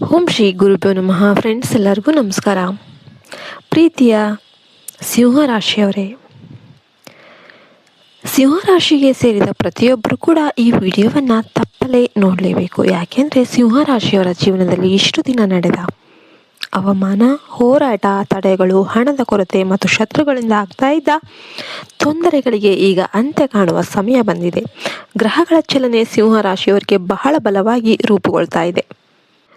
ಓಂ ಶ್ರೀ ಗುರುಭ್ಯೋ ನಮಃ. ಫ್ರೆಂಡ್ಸ್ ಎಲ್ಲರಿಗೂ ನಮಸ್ಕಾರ. ಪ್ರೀತಿಯ ಸಿಂಹರಾಶಿಯವರೇ ಸಿಂಹರಾಶಿಗೆ ಸೇರಿದ ಪ್ರತಿಯೊಬ್ಬರು ಕೂಡ ಈ ವಿಡಿಯೋವನ್ನು ತಪ್ಪಲೇ ನೋಡಲೇಬೇಕು. ಯಾಕೆಂದರೆ ಸಿಂಹರಾಶಿಯವರ ಜೀವನದಲ್ಲಿ ಇಷ್ಟು ದಿನ ನಡೆದ ಅವಮಾನ, ಹೋರಾಟ, ತಡೆಗಳು, ಹಣದ ಕೊರತೆ ಮತ್ತು ಶತ್ರುಗಳಿಂದ ಆಗ್ತಾ ಇದ್ದ ತೊಂದರೆಗಳಿಗೆ ಈಗ ಅಂತ್ಯ ಕಾಣುವ ಸಮಯ ಬಂದಿದೆ. ಗ್ರಹಗಳ ಚಲನೆ ಸಿಂಹರಾಶಿಯವರಿಗೆ ಬಹಳ ಬಲವಾಗಿ ರೂಪುಗೊಳ್ತಾ ಇದೆ.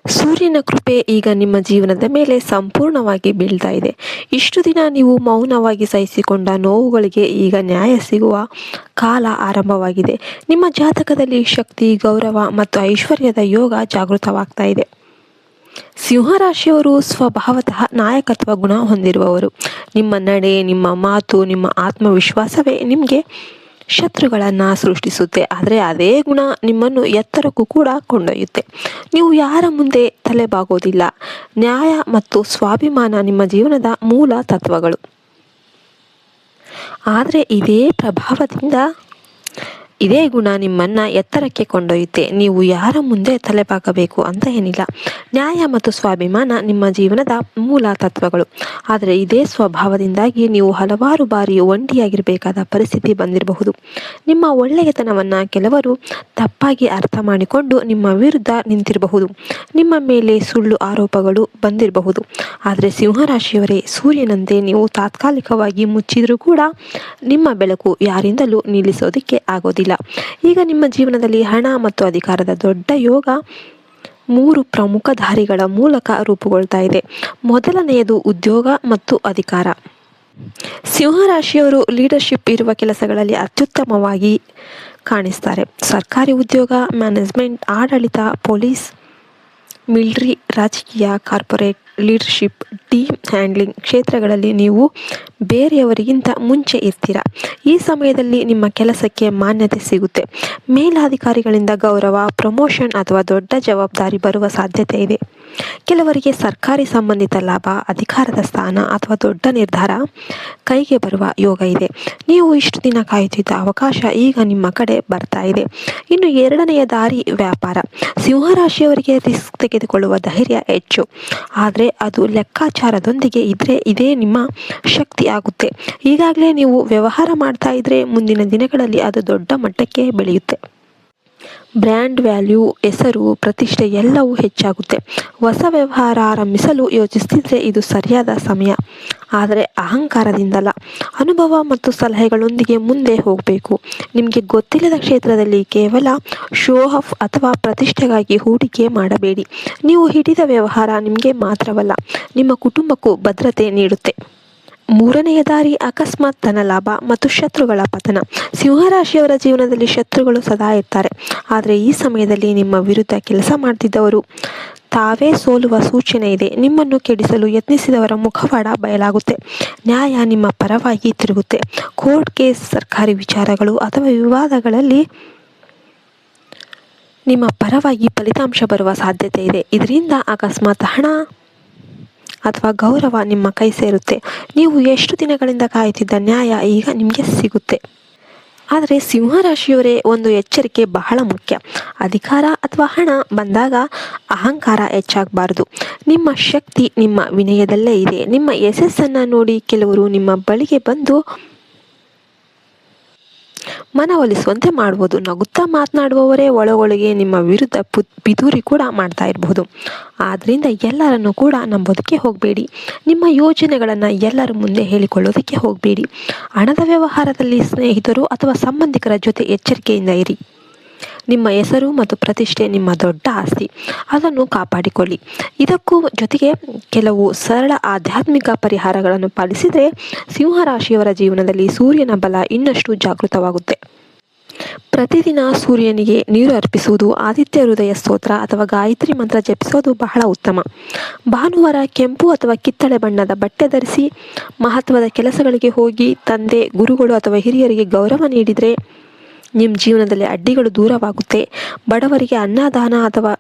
ಸೂರ್ಯನ ಕೃಪೆ ಈಗ ನಿಮ್ಮ ಜೀವನದ ಮೇಲೆ ಸಂಪೂರ್ಣವಾಗಿ ಬೀಳ್ತಾ ಇದೆ. ಇಷ್ಟು ದಿನ ನೀವು ಮೌನವಾಗಿ ಸಹಿಸಿಕೊಂಡ ನೋವುಗಳಿಗೆ ಈಗ ನ್ಯಾಯ ಸಿಗುವ ಕಾಲ ಆರಂಭವಾಗಿದೆ. ನಿಮ್ಮ ಜಾತಕದಲ್ಲಿ ಶಕ್ತಿ, ಗೌರವ ಮತ್ತು ಐಶ್ವರ್ಯದ ಯೋಗ ಜಾಗೃತವಾಗ್ತಾ ಇದೆ. ಸಿಂಹರಾಶಿಯವರು ಸ್ವಭಾವತಃ ನಾಯಕತ್ವ ಗುಣ ಹೊಂದಿರುವವರು. ನಿಮ್ಮ ನಡೆ, ನಿಮ್ಮ ಮಾತು, ನಿಮ್ಮ ಆತ್ಮವಿಶ್ವಾಸವೇ ನಿಮಗೆ ಶತ್ರುಗಳನ್ನು ಸೃಷ್ಟಿಸುತ್ತೆ. ಆದರೆ ಅದೇ ಗುಣ ನಿಮ್ಮನ್ನು ಎತ್ತರಕ್ಕೂ ಕೂಡ ಕೊಂಡೊಯ್ಯುತ್ತೆ. ನೀವು ಯಾರ ಮುಂದೆ ತಲೆಬಾಗೋದಿಲ್ಲ. ನ್ಯಾಯ ಮತ್ತು ಸ್ವಾಭಿಮಾನ ನಿಮ್ಮ ಜೀವನದ ಮೂಲ ತತ್ವಗಳು. ಆದರೆ ಇದೇ ಪ್ರಭಾವದಿಂದ ಇದೇ ಗುಣ ನಿಮ್ಮನ್ನು ಎತ್ತರಕ್ಕೆ ಕೊಂಡೊಯ್ಯುತ್ತೆ. ನೀವು ಯಾರ ಮುಂದೆ ತಲೆಬಾಗಬೇಕು ಅಂತ ಏನಿಲ್ಲ. ನ್ಯಾಯ ಮತ್ತು ಸ್ವಾಭಿಮಾನ ನಿಮ್ಮ ಜೀವನದ ಮೂಲ ತತ್ವಗಳು. ಆದರೆ ಇದೇ ಸ್ವಭಾವದಿಂದಾಗಿ ನೀವು ಹಲವಾರು ಬಾರಿ ಒಂಟಿಯಾಗಿರಬೇಕಾದ ಪರಿಸ್ಥಿತಿ ಬಂದಿರಬಹುದು. ನಿಮ್ಮ ಒಳ್ಳೆಯತನವನ್ನು ಕೆಲವರು ತಪ್ಪಾಗಿ ಅರ್ಥ ಮಾಡಿಕೊಂಡು ನಿಮ್ಮ ವಿರುದ್ಧ ನಿಂತಿರಬಹುದು. ನಿಮ್ಮ ಮೇಲೆ ಸುಳ್ಳು ಆರೋಪಗಳು ಬಂದಿರಬಹುದು. ಆದರೆ ಸಿಂಹರಾಶಿಯವರೇ, ಸೂರ್ಯನಂತೆ ನೀವು ತಾತ್ಕಾಲಿಕವಾಗಿ ಮುಚ್ಚಿದರೂ ಕೂಡ ನಿಮ್ಮ ಬೆಳಕು ಯಾರಿಂದಲೂ ನಿಲ್ಲಿಸೋದಕ್ಕೆ ಆಗೋದಿಲ್ಲ. ಈಗ ನಿಮ್ಮ ಜೀವನದಲ್ಲಿ ಹಣ ಮತ್ತು ಅಧಿಕಾರದ ದೊಡ್ಡ ಯೋಗ ಮೂರು ಪ್ರಮುಖ ದಾರಿಗಳ ಮೂಲಕ ರೂಪುಗೊಳ್ತಾ ಇದೆ. ಮೊದಲನೆಯದು ಉದ್ಯೋಗ ಮತ್ತು ಅಧಿಕಾರ. ಸಿಂಹರಾಶಿಯವರು ಲೀಡರ್ಶಿಪ್ ಇರುವ ಕೆಲಸಗಳಲ್ಲಿ ಅತ್ಯುತ್ತಮವಾಗಿ ಕಾಣಿಸ್ತಾರೆ. ಸರ್ಕಾರಿ ಉದ್ಯೋಗ ಮ್ಯಾನೇಜ್ಮೆಂಟ್ ಆಡಳಿತ ಪೊಲೀಸ್ ಮಿಲ್ಟ್ರಿ, ರಾಜಕೀಯ, ಕಾರ್ಪೊರೇಟ್, ಲೀಡರ್ಶಿಪ್, ಟೀಮ್ ಹ್ಯಾಂಡ್ಲಿಂಗ್ ಕ್ಷೇತ್ರಗಳಲ್ಲಿ ನೀವು ಬೇರೆಯವರಿಗಿಂತ ಮುಂಚೆ ಇರ್ತೀರ? ಈ ಸಮಯದಲ್ಲಿ ನಿಮ್ಮ ಕೆಲಸಕ್ಕೆ ಮಾನ್ಯತೆ ಸಿಗುತ್ತೆ. ಮೇಲಾಧಿಕಾರಿಗಳಿಂದ ಗೌರವ, ಪ್ರಮೋಷನ್ ಅಥವಾ ದೊಡ್ಡ ಜವಾಬ್ದಾರಿ ಬರುವ ಸಾಧ್ಯತೆ ಇದೆ. ಕೆಲವರಿಗೆ ಸರ್ಕಾರಿ ಸಂಬಂಧಿತ ಲಾಭ, ಅಧಿಕಾರದ ಸ್ಥಾನ ಅಥವಾ ದೊಡ್ಡ ನಿರ್ಧಾರ ಕೈಗೆ ಬರುವ ಯೋಗ ಇದೆ. ನೀವು ಇಷ್ಟು ದಿನ ಕಾಯುತ್ತಿದ್ದ ಅವಕಾಶ ಈಗ ನಿಮ್ಮ ಕಡೆ ಬರ್ತಾ ಇದೆ. ಇನ್ನು ಎರಡನೆಯ ದಾರಿ ವ್ಯಾಪಾರ. ಸಿಂಹರಾಶಿಯವರಿಗೆ ರಿಸ್ಕ್ ತೆಗೆದುಕೊಳ್ಳುವ ಧೈರ್ಯ ಹೆಚ್ಚು. ಆದರೆ ಅದು ಲೆಕ್ಕಾಚಾರದೊಂದಿಗೆ ಇದ್ರೆ ಇದೇ ನಿಮ್ಮ ಶಕ್ತಿ ಆಗುತ್ತೆ. ಈಗಾಗಲೇ ನೀವು ವ್ಯವಹಾರ ಮಾಡ್ತಾ ಇದ್ರೆ ಮುಂದಿನ ದಿನಗಳಲ್ಲಿ ಅದು ದೊಡ್ಡ ಮಟ್ಟಕ್ಕೆ ಬೆಳೆಯುತ್ತೆ. ಬ್ರ್ಯಾಂಡ್ ವ್ಯಾಲ್ಯೂ, ಹೆಸರು, ಪ್ರತಿಷ್ಠೆ ಎಲ್ಲವೂ ಹೆಚ್ಚಾಗುತ್ತೆ. ಹೊಸ ವ್ಯವಹಾರ ಆರಂಭಿಸಲು ಯೋಚಿಸ್ತಿದ್ರೆ ಇದು ಸರಿಯಾದ ಸಮಯ. ಆದರೆ ಅಹಂಕಾರದಿಂದಲ್ಲ. ಅನುಭವ ಮತ್ತು ಸಲಹೆಗಳೊಂದಿಗೆ ಮುಂದೆ ಹೋಗಬೇಕು. ನಿಮಗೆ ಗೊತ್ತಿಲ್ಲದ ಕ್ಷೇತ್ರದಲ್ಲಿ ಕೇವಲ ಶೋ ಆಫ್ ಅಥವಾ ಪ್ರತಿಷ್ಠೆಗಾಗಿ ಹೂಡಿಕೆ ಮಾಡಬೇಡಿ. ನೀವು ಹಿಡಿದ ವ್ಯವಹಾರ ನಿಮಗೆ ಮಾತ್ರವಲ್ಲ, ನಿಮ್ಮ ಕುಟುಂಬಕ್ಕೂ ಭದ್ರತೆ ನೀಡುತ್ತೆ. ಮೂರನೆಯ ದಾರಿ ಅಕಸ್ಮಾತ್ ಧನಲಾಭ ಮತ್ತು ಶತ್ರುಗಳ ಪತನ. ಸಿಂಹರಾಶಿಯವರ ಜೀವನದಲ್ಲಿ ಶತ್ರುಗಳು ಸದಾ ಇರ್ತಾರೆ. ಆದರೆ ಈ ಸಮಯದಲ್ಲಿ ನಿಮ್ಮ ವಿರುದ್ಧ ಕೆಲಸ ಮಾಡ್ತಿದ್ದವರು. ತಾವೇ ಸೋಲುವ ಸೂಚನೆ ಇದೆ. ನಿಮ್ಮನ್ನು ಕೆಡಿಸಲು ಯತ್ನಿಸಿದವರ ಮುಖವಾಡ ಬಯಲಾಗುತ್ತೆ. ನ್ಯಾಯ ನಿಮ್ಮ ಪರವಾಗಿ ತಿರುಗುತ್ತೆ. ಕೋರ್ಟ್ ಕೇಸ್, ಸರ್ಕಾರಿ ವಿಚಾರಗಳು ಅಥವಾ ವಿವಾದಗಳಲ್ಲಿ ನಿಮ್ಮ ಪರವಾಗಿ ಫಲಿತಾಂಶ ಬರುವ ಸಾಧ್ಯತೆ ಇದೆ. ಇದರಿಂದ ಅಕಸ್ಮಾತ್ ಹಣ ಅಥವಾ ಗೌರವ ನಿಮ್ಮ ಕೈ ಸೇರುತ್ತೆ. ನೀವು ಎಷ್ಟು ದಿನಗಳಿಂದ ಕಾಯುತ್ತಿದ್ದ ನ್ಯಾಯ ಈಗ ನಿಮಗೆ ಸಿಗುತ್ತೆ. ಆದರೆ ಸಿಂಹರಾಶಿಯವರೇ ಒಂದು ಎಚ್ಚರಿಕೆ ಬಹಳ ಮುಖ್ಯ. ಅಧಿಕಾರ ಅಥವಾ ಹಣ ಬಂದಾಗ ಅಹಂಕಾರ ಹೆಚ್ಚಾಗಬಾರ್ದು. ನಿಮ್ಮ ಶಕ್ತಿ ನಿಮ್ಮ ವಿನಯದಲ್ಲೇ ಇದೆ. ನಿಮ್ಮ ಯಶಸ್ಸನ್ನು ನೋಡಿ ಕೆಲವರು ನಿಮ್ಮ ಬಳಿಗೆ ಬಂದು ಮನವೊಲಿಸುವಂತೆ ಮಾಡ್ಬೋದು. ನಗುತ್ತಾ ಮಾತನಾಡುವವರೇ ಒಳಗೊಳಗೆ ನಿಮ್ಮ ವಿರುದ್ಧ ಪು, ಪಿತೂರಿ ಕೂಡ ಮಾಡ್ತಾ ಇರಬಹುದು ಆದ್ದರಿಂದ ಎಲ್ಲರನ್ನು ಕೂಡ ನಂಬೋದಕ್ಕೆ ಹೋಗಬೇಡಿ. ನಿಮ್ಮ ಯೋಜನೆಗಳನ್ನು ಎಲ್ಲರ ಮುಂದೆ ಹೇಳಿಕೊಳ್ಳೋದಕ್ಕೆ ಹೋಗಬೇಡಿ. ಹಣದ ವ್ಯವಹಾರದಲ್ಲಿ ಸ್ನೇಹಿತರು ಅಥವಾ ಸಂಬಂಧಿಕರ ಜೊತೆ ಎಚ್ಚರಿಕೆಯಿಂದ ಇರಿ. ನಿಮ್ಮ ಹೆಸರು ಮತ್ತು ಪ್ರತಿಷ್ಠೆ ನಿಮ್ಮ ದೊಡ್ಡ ಆಸ್ತಿ. ಅದನ್ನು ಕಾಪಾಡಿಕೊಳ್ಳಿ. ಇದಕ್ಕೂ ಜೊತೆಗೆ ಕೆಲವು ಸರಳ ಆಧ್ಯಾತ್ಮಿಕ ಪರಿಹಾರಗಳನ್ನು ಪಾಲಿಸಿದರೆ ಸಿಂಹರಾಶಿಯವರ ಜೀವನದಲ್ಲಿ ಸೂರ್ಯನ ಬಲ ಇನ್ನಷ್ಟು ಜಾಗೃತವಾಗುತ್ತೆ. ಪ್ರತಿದಿನ ಸೂರ್ಯನಿಗೆ ನೀರು ಅರ್ಪಿಸುವುದು, ಆದಿತ್ಯ ಹೃದಯ ಸ್ತೋತ್ರ ಅಥವಾ ಗಾಯತ್ರಿ ಮಂತ್ರ ಜಪಿಸೋದು ಬಹಳ ಉತ್ತಮ. ಭಾನುವಾರ ಕೆಂಪು ಅಥವಾ ಕಿತ್ತಳೆ ಬಣ್ಣದ ಬಟ್ಟೆ ಧರಿಸಿ ಮಹತ್ವದ ಕೆಲಸಗಳಿಗೆ ಹೋಗಿ, ತಂದೆ, ಗುರುಗಳು ಅಥವಾ ಹಿರಿಯರಿಗೆ ಗೌರವ ನೀಡಿದರೆ ನಿಮ್ಮ ಜೀವನದಲ್ಲಿ ಅಡ್ಡಿಗಳು ದೂರವಾಗುತ್ತೆ. ಬಡವರಿಗೆ ಅನ್ನದಾನ ಅಥವಾ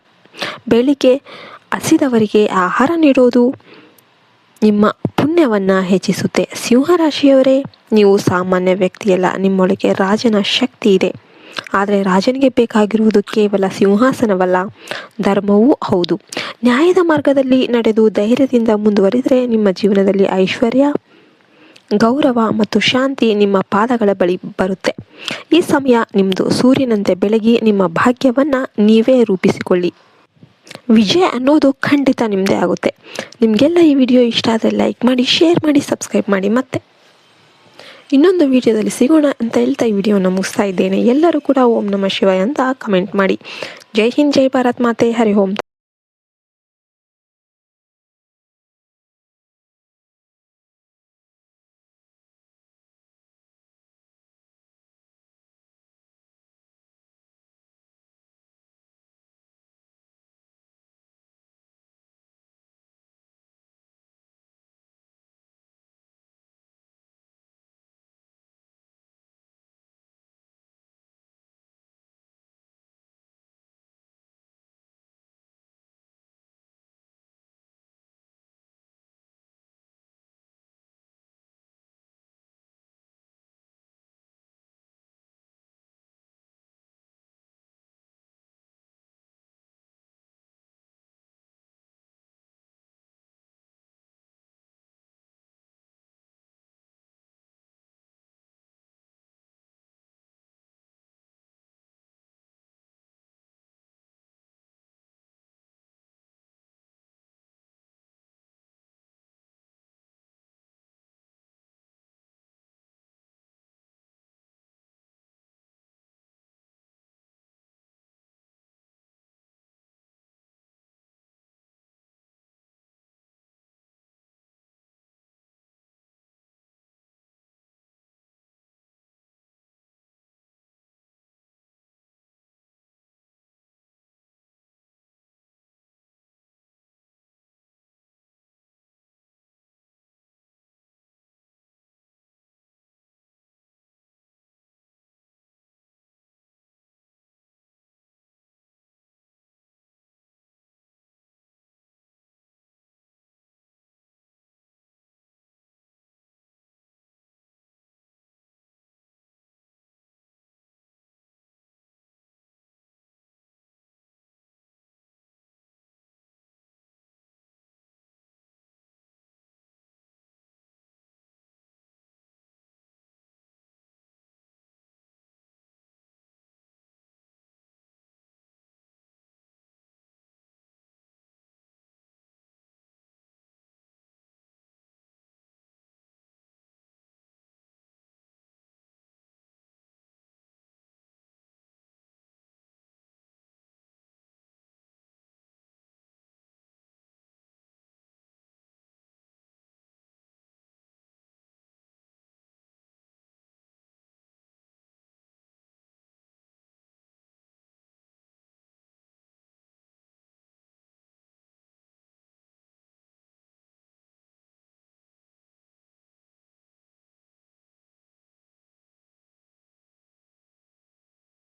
ಬೆಳಿಗ್ಗೆ ಹಸಿದವರಿಗೆ ಆಹಾರ ನೀಡೋದು ನಿಮ್ಮ ಪುಣ್ಯವನ್ನು ಹೆಚ್ಚಿಸುತ್ತೆ. ಸಿಂಹರಾಶಿಯವರೇ, ನೀವು ಸಾಮಾನ್ಯ ವ್ಯಕ್ತಿಯಲ್ಲ. ನಿಮ್ಮೊಳಗೆ ರಾಜನ ಶಕ್ತಿ ಇದೆ. ಆದರೆ ರಾಜನಿಗೆ ಬೇಕಾಗಿರುವುದು ಕೇವಲ ಸಿಂಹಾಸನವಲ್ಲ, ಧರ್ಮವೂ ಹೌದು. ನ್ಯಾಯದ ಮಾರ್ಗದಲ್ಲಿ ನಡೆದು ಧೈರ್ಯದಿಂದ ಮುಂದುವರಿದರೆ ನಿಮ್ಮ ಜೀವನದಲ್ಲಿ ಐಶ್ವರ್ಯ ಗೌರವ ಮತ್ತು ಶಾಂತಿ ನಿಮ್ಮ ಪಾದಗಳ ಬಳಿ ಬರುತ್ತೆ. ಈ ಸಮಯ ನಿಮ್ಮದು ಸೂರ್ಯನಂತೆ ಬೆಳಗಿ ನಿಮ್ಮ ಭಾಗ್ಯವನ್ನು ನೀವೇ ರೂಪಿಸಿಕೊಳ್ಳಿ. ವಿಜಯ ಅನ್ನೋದು ಖಂಡಿತ ನಿಮ್ಮದೇ ಆಗುತ್ತೆ. ನಿಮಗೆಲ್ಲ ಈ ವಿಡಿಯೋ ಇಷ್ಟ ಆದರೆ ಲೈಕ್ ಮಾಡಿ, ಶೇರ್ ಮಾಡಿ, ಸಬ್ಸ್ಕ್ರೈಬ್ ಮಾಡಿ ಮತ್ತೆ. ಇನ್ನೊಂದು ವಿಡಿಯೋದಲ್ಲಿ ಸಿಗೋಣ ಅಂತ ಹೇಳ್ತಾ ಈ ವಿಡಿಯೋನ ಮುಗಿಸ್ತಾ ಇದ್ದೇನೆ. ಎಲ್ಲರೂ ಕೂಡ ಓಂ ನಮ ಶಿವಾಯ ಅಂತ ಕಮೆಂಟ್ ಮಾಡಿ. ಜೈ ಹಿಂದ್, ಜೈ ಭಾರತ್ ಮಾತೆ. ಹರಿ ಓಂ.